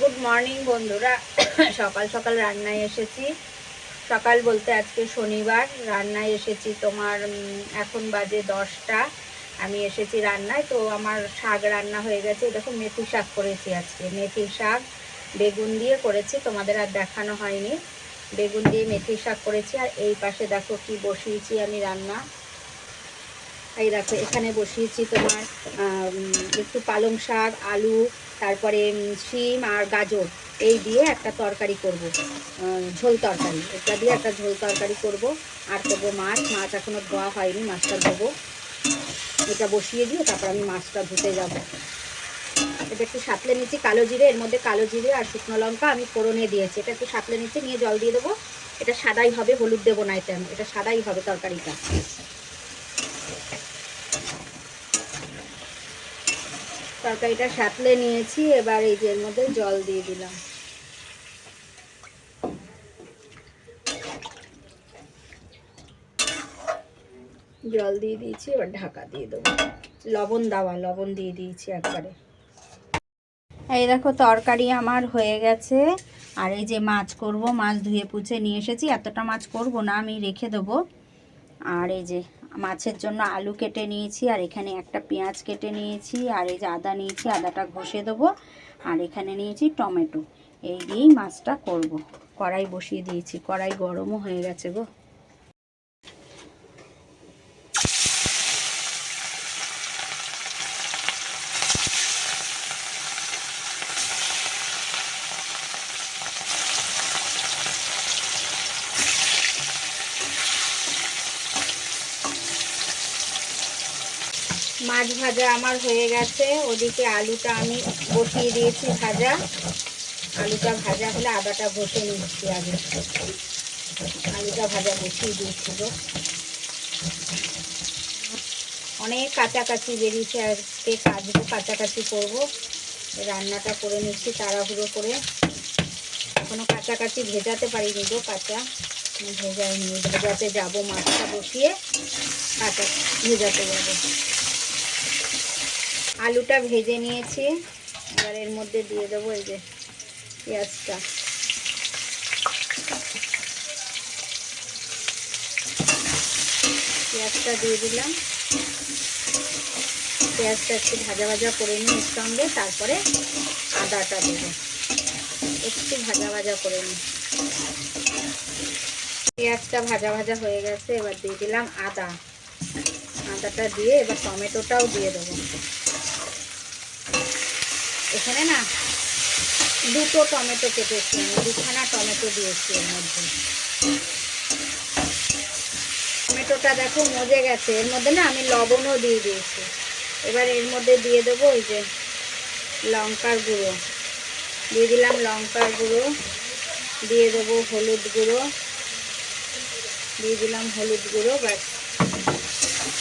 Good morning বন্ধুরা। সকাল সকাল রান্নায় এসেছি। সকাল বলতে আজকে শনিবার, রান্নায় এসেছি তোমার এখন বাজে দশটা। আমি এসেছি রান্নায়, তো আমার শাক রান্না হয়ে গেছে। দেখো, মেথি শাক করেছি আজকে। মেথি শাক, বেগুন দিয়ে করেছি, তোমাদের আর দেখানো হয়নি। বেগুন দিয়ে মেথি শাক করেছি, আর এই পাশে দেখো কি বসিয়েছি আমি রান্না। এই দেখো, এখানে বসিয়েছি তোমার একটু পালং শাক, আলু, তারপরে শিম আর গাজর। এই দিয়ে একটা তরকারি করব। ঝোল তরকারি। এটা দিয়ে একটা ঝোল তরকারি করব। আর করব মাছ। মাছ এখনও ধোয়া হয়নি, মাছটা ধোবো। এটা বসিয়ে দিয়ে তারপর আমি মাছটা ধুতে যাব। এটা একটু সাতলে নিচ্ছি কালো জিরে। এর মধ্যে কালো জিরে আর শুকনো লঙ্কা আমি ফোড়নে দিয়েছি। এটা একটু সাতলে নিচ্ছি নিয়ে জল দিয়ে দেবো। এটা সাদাই হবে, হলুদ দেবো না এটা। এটা সাদাই হবে তরকারিটা। তরকারিটা সাতলে নিয়েছি, এবার এই যে এর মধ্যে জল দিয়ে দিলাম। জল দিয়ে দিয়েছি, এবার ঢাকা দিয়ে দেবো। লবণ দেওয়া, লবণ দিয়ে দিয়েছি একবারে। এই দেখো, তরকারি আমার হয়ে গেছে। আর এই যে মাছ করব, মাছ ধুয়ে পুছে নিয়ে এসেছি। এতটা মাছ করব না, আমি রেখে দেবো। আর এই যে মাছের জন্য আলু কেটে নিয়েছি, আর এখানে একটা পেঁয়াজ কেটে নিয়েছি, আর এই যে আদা নিয়েছি, আদাটা ঘষে দেবো, আর এখানে নিয়েছি টমেটো। এই দিয়েই মাছটা করব। কড়াই বসিয়ে দিয়েছি, কড়াই গরমও হয়ে গেছে গো। মাছ ভাজা আমার হয়ে গেছে। ওদিকে আলুটা আমি বসিয়ে দিয়েছি ভাজা। আলুটা ভাজা হলে আদাটা ঘষে নিচ্ছি আগে। আলুটা ভাজা বসিয়ে দিয়েছি গো। অনেক কাছাকাছি বেরিয়েছে আজকে কাজবো কাছাকাছি করব। রান্নাটা করে নিচ্ছি তাড়াহুড়ো করে। এখনও কাছাকাছি ভেজাতে পারিনি গো কাঁচা। ভেজাইনি, ভেজাতে যাব মাছটা বসিয়ে। কাঁচা ভেজাতে যাব। আলুটা ভেজে নিয়েছি। এবার এর মধ্যে দিয়ে দেবো এই যে পেঁয়াজটা। পেঁয়াজটা দিয়ে দিলাম। পেঁয়াজটা একটু ভাজা ভাজা করে নিই এর সঙ্গে, তারপরে আদাটা দেবো। একটু ভাজা ভাজা করে নিই। পেঁয়াজটা ভাজা ভাজা হয়ে গেছে, এবার দিয়ে দিলাম আদা। আদাটা দিয়ে এবার টমেটোটাও দিয়ে দেবো। এখানে না দুটো টমেটো কেটেছি আমি, দুখানা টমেটো দিয়েছি এর মধ্যে। টমেটোটা দেখো মজে গেছে, এর মধ্যে না আমি লবণও দিয়ে দিয়েছি। এবার এর মধ্যে দিয়ে দেবো ওই যে লঙ্কার গুঁড়ো। দিয়ে দিলাম লঙ্কার গুঁড়ো, দিয়ে দেবো হলুদ গুঁড়ো। দিয়ে দিলাম হলুদ গুঁড়ো, ব্যাস।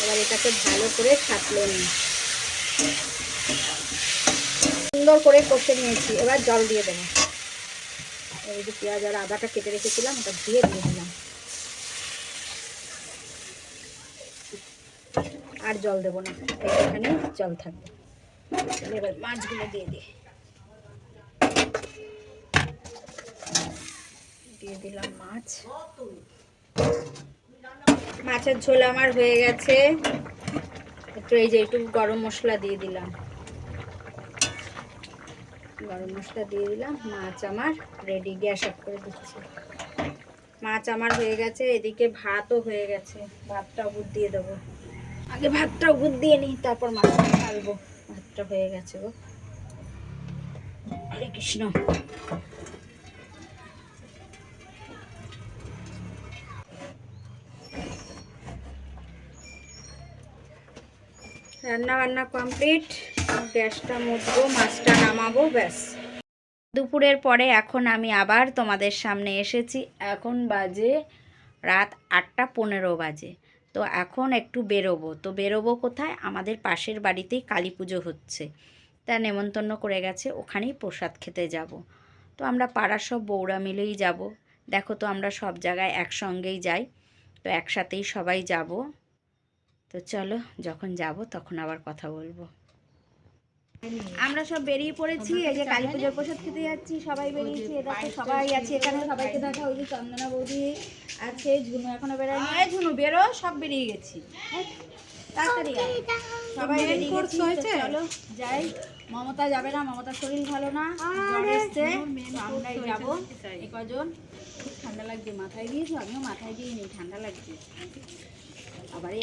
এবার এটাকে ভালো করে ছাতলে নিই। সুন্দর করে কষে নিয়েছি। এবার জল দিয়ে দেবো। এই যে পেঁয়াজ আর আদাটা কেটে রেখেছিলাম, ওটা দিয়ে দিয়ে দিলাম। আর জল দেবো না, এখানে জল থাকবে। এবার মাছগুলো দিয়ে দিই। দিয়ে দিলাম মাছ। মাছের ঝোল আমার হয়ে গেছে। একটু এই যে একটু গরম মশলা দিয়ে দিলাম। গরম মশলা দিয়ে দিলাম। মাছ আমার রেডি গ্যাস অফ করে দিচ্ছি। মাছ আমার হয়ে গেছে, এদিকে ভাতও হয়ে গেছে। ভাতটা উবুর দিয়ে দেবো। আগে ভাতটা উবুর দিয়ে নিই, তারপর মাছটা ঢালবো ভাতটা হয়ে গেছে গো। হরে কৃষ্ণ। রান্না বান্না কমপ্লিট। গ্যাসটা মুছবো, মাছটা নামাবো, ব্যাস। দুপুরের পরে এখন আমি আবার তোমাদের সামনে এসেছি। এখন বাজে রাত আটটা পনেরো বাজে। তো এখন একটু বেরোবো। তো বেরোবো কোথায়? আমাদের পাশের বাড়িতেই কালী পুজো হচ্ছে। তা নেমন্তন্ন করে গেছে, ওখানেই প্রসাদ খেতে যাব। তো আমরা পাড়ার সব বউরা মিলেই যাব। দেখো তো আমরা সব জায়গায় একসঙ্গেই যাই। তো একসাথেই সবাই যাব। তো চলো, যখন যাব তখন আবার কথা বলব। আমরা সব বেরিয়ে পড়েছি এই যে কালী পুজোর প্রসাদ খেতে যাচ্ছি সবাই বেরিয়েছি এটা তো সবাই আছে এখানে সবাইকে দেখা ওই যে চন্দনা বৌদি আছে ঝুনু এখনও বেরোয়নি। এই ঝুনু বেরো সব বেরিয়ে গেছি। তাড়াতাড়ি সবাই বেরিয়ে গেছি চলো যাই। মমতা যাবে না মমতার শরীর ভালো না জ্বর এসছে। আমরাই যাব কজন? ঠান্ডা লাগছে মাথায় দিয়েছ? আমিও মাথায় দিইনি ঠান্ডা লাগছে। আবার।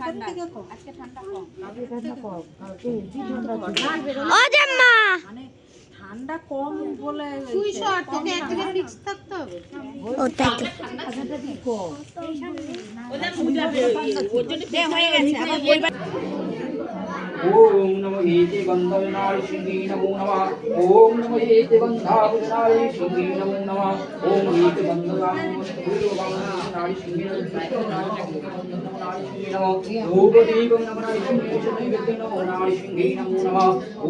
ঠান্ডা। আজকে ঠান্ডা কম। বলে মানে ঠান্ডা কম ॐ नमो एते गन्धविनाय श्री नमो नमः ॐ नमो एते गन्धाभूषणाय श्री नमो नमः ॐ एते गन्धनाय श्री नमो रूपदीपं नमनाय श्री नैवेद्यं नमो नाय श्री नमो नमः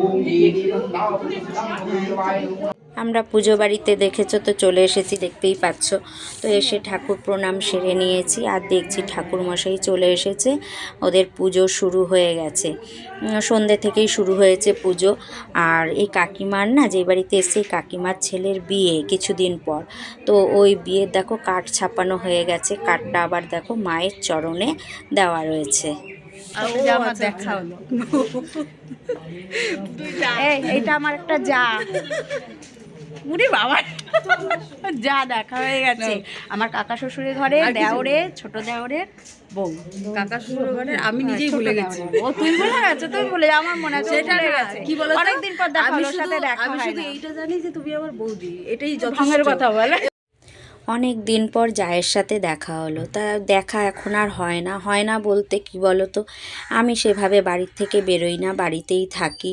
ॐ एते गन्धाभूषणाय नमो আমরা পুজো বাড়িতে দেখেছ তো চলে এসেছি দেখতেই পাচ্ছ। তো এসে ঠাকুর প্রণাম সেরে নিয়েছি আর দেখছি ঠাকুর মশাই চলে এসেছে ওদের পুজো শুরু হয়ে গেছে। সন্ধ্যে থেকেই শুরু হয়েছে পুজো আর এই কাকিমার না যে বাড়িতে এসে কাকিমার ছেলের বিয়ে কিছুদিন পর। তো ওই বিয়ের দেখো কাঠ ছাপানো হয়ে গেছে কাঠটা আবার দেখো মায়ের চরণে দেওয়া রয়েছে। আমার দেখা হলো এইটা আমার একটা যা। বাবা। যা দেখা হয়ে গেছে। আমার কাকা শ্বশুরের ঘরে দেওরে ছোট দেওরের বউ। কাকা শ্বশুর ঘরে আমি নিজেই ভুলে গেছি। ও তুই ভুলে গেছে তুই ভুলে আমার মনে আছে না, গেছে। কি বলো অনেকদিন পর দেখা হলো সাথে দেখা আমি শুধু এইটা জানি যে তুমি আমার বৌদি এটাই যথেষ্ট। কথা বলে। অনেক দিন পর জায়ের সাথে দেখা হলো তা দেখা এখন আর হয় না। হয় না বলতে কি বলো তো আমি সেভাবে বাড়ির থেকে বেরোই না বাড়িতেই থাকি।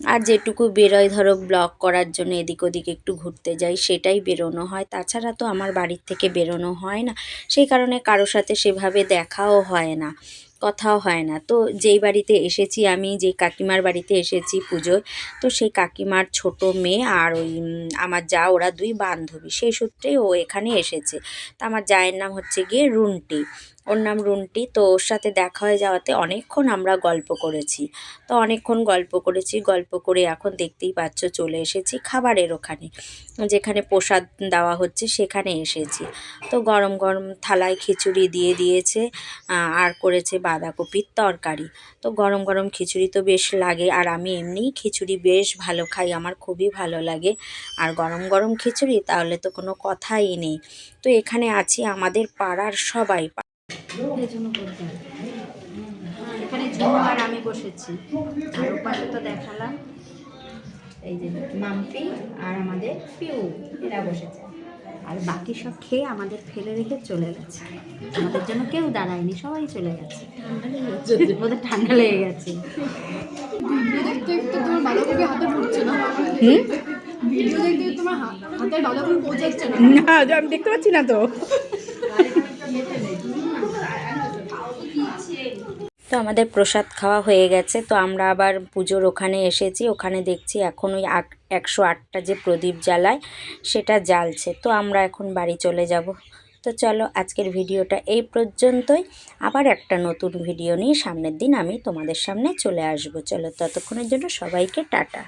আর যেটুকু বেরোয়, ধরো ব্লগ করার জন্য এদিক ওদিক একটু ঘুরতে যাই, সেটাই বেরোনো হয়। তাছাড়া তো আমার বাড়ির থেকে বেরোনো হয় না। সেই কারণে কারোর সাথে সেভাবে দেখাও হয় না, কথাও হয় না। তো যেই বাড়িতে এসেছি আমি, যে কাকিমার বাড়িতে এসেছি পুজোয়, তো সেই কাকিমার ছোট মেয়ে আর ওই আমার যা, ওরা দুই বান্ধবী। সেই সূত্রেই ও এখানে এসেছে। তা আমার জায়ের নাম হচ্ছে গিয়ে রুন্টি। ওর নাম রুন্টি। তো ওর সাথে দেখা হয়ে যাওয়াতে অনেকক্ষণ আমরা গল্প করেছি। তো অনেকক্ষণ গল্প করেছি। গল্প করে এখন দেখতেই পাচ্ছ চলে এসেছি খাবারের ওখানে। যেখানে প্রসাদ দেওয়া হচ্ছে সেখানে এসেছি। তো গরম গরম থালায় খিচুড়ি দিয়ে দিয়েছে আর করেছে বাঁধাকপির তরকারি। তো গরম গরম খিচুড়ি তো বেশ লাগে আর আমি এমনিই খিচুড়ি বেশ ভালো খাই। আমার খুবই ভালো লাগে। আর গরম গরম খিচুড়ি তাহলে তো কোনো কথাই নেই। তো এখানে আছি আমাদের পাড়ার সবাই। এখানে ঝুমু আর আমি বসেছি। আর ওপাশে তো দেখালাম এই যে মাম্পি আর আমাদের পিউ এরা বসেছে। আর বাকি সব খেয়ে আমাদের ফেলে রেখে চলে গেছে। আমাদের জন্য কেউ দাঁড়ায়নি সবাই চলে গেছে। ওদের ঠান্ডা লেগে গেছে। না আমি দেখতে পাচ্ছি না তো। তো আমাদের প্রসাদ খাওয়া হয়ে গেছে। তো আমরা আবার পুজোর ওখানে এসেছি। ওখানে দেখছি এখন ওই একশো আটটা যে প্রদীপ জ্বালায়, সেটা জ্বালছে। তো আমরা এখন বাড়ি চলে যাব। তো চলো আজকের ভিডিওটা এই পর্যন্তই। আবার একটা নতুন ভিডিও নিয়ে সামনের দিন আমি তোমাদের সামনে চলে আসব। চলো ততক্ষণের জন্য সবাইকে টাটা।